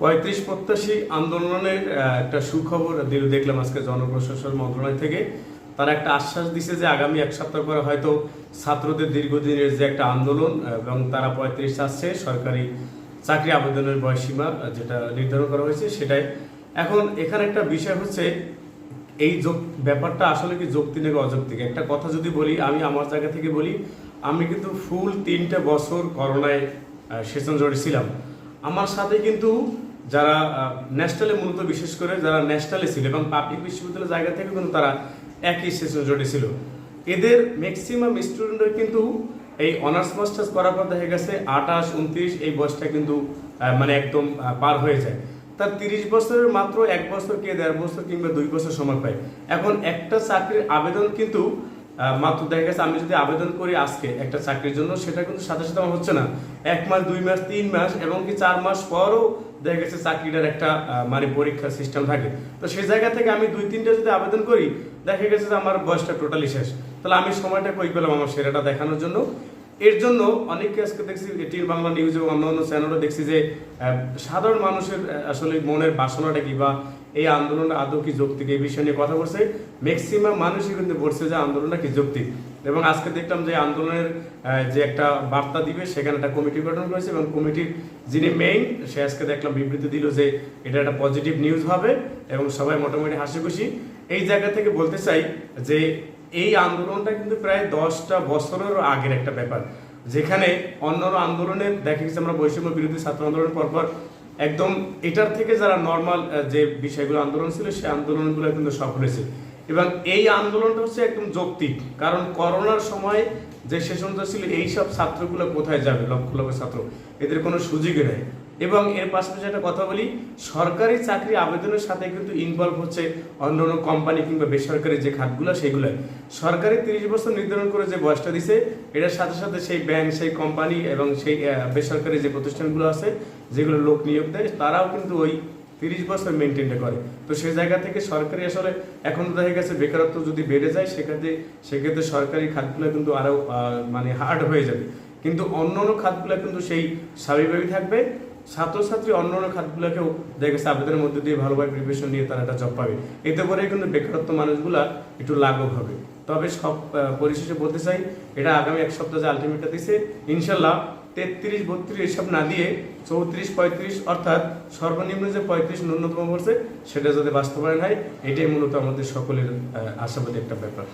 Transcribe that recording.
পঁয়ত্রিশ প্রত্যাশী আন্দোলনের একটা সুখবর দিল দেখলাম আজকে জনপ্রশাসন মন্ত্রণালয় থেকে। তারা একটা আশ্বাস দিছে যে আগামী এক সপ্তাহ পরে হয়তো ছাত্রদের দীর্ঘদিনের যে একটা আন্দোলন, এবং তারা পঁয়ত্রিশ আসছে সরকারি চাকরি আবেদনের বয়সীমা যেটা নির্ধারণ করা হয়েছে সেটাই। এখন এখানে একটা বিষয় হচ্ছে, এই ব্যাপারটা আসলে কি যৌক্তিক নাকি অযৌক্তিক? একটা কথা যদি বলি, আমি আমার জায়গা থেকে বলি, আমি কিন্তু ফুল তিনটে বছর করোনায় সেশন জড়ি ছিলাম। আমার সাথে কিন্তু যারা ন্যাশনালে মূলত বিশেষ করে যারা ন্যাশনালে ছিল এবং পাবলিক বিশ্ববিদ্যালয়ের জায়গা থেকে কিন্তু তারা একই সেশন জড়ি ছিল। এদের ম্যাক্সিমাম স্টুডেন্টের কিন্তু এই অনার্স মাস্টার্স করার পর দেখা গেছে আঠাশ, উনত্রিশ এই বয়সটা কিন্তু মানে একদম পার হয়ে যায়। তার তিরিশ বছরের মাত্র এক বছর কে দেড় বছর কিংবা দুই বছর সময় পায়। এখন একটা চাকরির আবেদন কিন্তু মাত্র দেখা গেছে আমি যদি আবেদন করি আজকে একটা চাকরির জন্য, সেটা কিন্তু সাথে সাথে আমার হচ্ছে না। এক মাস, দুই মাস, তিন মাস এবং কি চার মাস পরও দেখা গেছে চাকরিটার একটা মানে পরীক্ষার সিস্টেম থাকে। তো সেই জায়গা থেকে আমি দুই, তিনটা যদি আবেদন করি, দেখা গেছে যে আমার বয়সটা টোটালি শেষ। তাহলে আমি সময়টা কই পেলাম আমার সেরাটা দেখানোর জন্য? এর জন্য অনেকে আজকে দেখছি এটির বাংলা নিউজ এবং অন্যান্য চ্যানেলও দেখছি যে সাধারণ মানুষের আসলে মনের বাসনাটা কি বা এই আন্দোলনটা আদৌ কি যৌক্তিক? এই বিষয় নিয়ে কথা বলছে। ম্যাক্সিমাম মানুষই কিন্তু বলছে যে আন্দোলনটা কি যৌক্তিক? এবং আজকে দেখলাম যে আন্দোলনের যে একটা বার্তা দিবে, সেখানে একটা কমিটি গঠন করেছে এবং কমিটির যিনি মেইন সে আজকে দেখলাম বিবৃতি দিল যে এটা একটা পজিটিভ নিউজ হবে এবং সবাই মোটামুটি হাসি খুশি এই জায়গা থেকে বলতে চাই যে এই আন্দোলনটা কিন্তু প্রায় দশটা বছরেরও আগের একটা ব্যাপার। যেখানে অন্য আন্দোলনে দেখা গেছে আমরা বৈষম্য বিরোধী ছাত্র আন্দোলনের পরপর একদম এটার থেকে যারা নর্মাল যে বিষয়গুলো আন্দোলন ছিল সেই আন্দোলনগুলো কিন্তু সফল হয়েছে। এবং এই আন্দোলনটা হচ্ছে একদম যৌক্তিক। কারণ করোনার সময় যে সেশনটা ছিল, এই সব ছাত্রগুলো কোথায় যাবে? লক্ষ লক্ষ ছাত্র। এদের কোনো সুযোগই নেই। এবং এর পাশাপাশি একটা কথা বলি, সরকারি চাকরি আবেদনের সাথে কিন্তু ইনভলভ হচ্ছে অন্য অন্য কোম্পানি কিংবা বেসরকারি যে খাতগুলো, সেগুলো। সরকারি তিরিশ বছর নির্ধারণ করে যে বয়সটা দিছে, এটার সাথে সাথে সেই ব্যাংক সেই কোম্পানি এবং সেই বেসরকারি যে প্রতিষ্ঠানগুলো আছে, যেগুলো লোক নিয়োগ দেয়, তারাও কিন্তু ওই তিরিশ বছর মেনটেনটা করে। তো সেই জায়গা থেকে সরকারি আসলে এখন দেখা গেছে বেকারত্ব যদি বেড়ে যায়, সেক্ষেত্রে সেক্ষেত্রে সরকারি খাতগুলো কিন্তু আরও মানে হার্ড হয়ে যাবে। কিন্তু অন্য অন্য খাতগুলো কিন্তু সেই স্বাভাবিকভাবেই থাকবে। ছাত্রছাত্রী অন্য অন্য খাতগুলোকেও দেখা আবেদনের মধ্যে দিয়ে ভালোভাবে প্রিপারেশন নিয়ে তারা একটা জব পাবে। এতে করে কিন্তু বেকারত্ব মানুষগুলা একটু লাঘব হবে। তবে সব পরিশেষে বলতে চাই, এটা আগামী এক সপ্তাহ যে আলটিমেটটা দিছে ইনশাল্লাহ তেত্রিশ, বত্রিশ এসব না দিয়ে চৌত্রিশ, পঁয়ত্রিশ অর্থাৎ সর্বনিম্ন যে পঁয়ত্রিশ ন্যূনতম বলছে, সেটা যাতে বাস্তবায়ন হয় এটাই মূলত আমাদের সকলের আশাবাদী একটা ব্যাপার।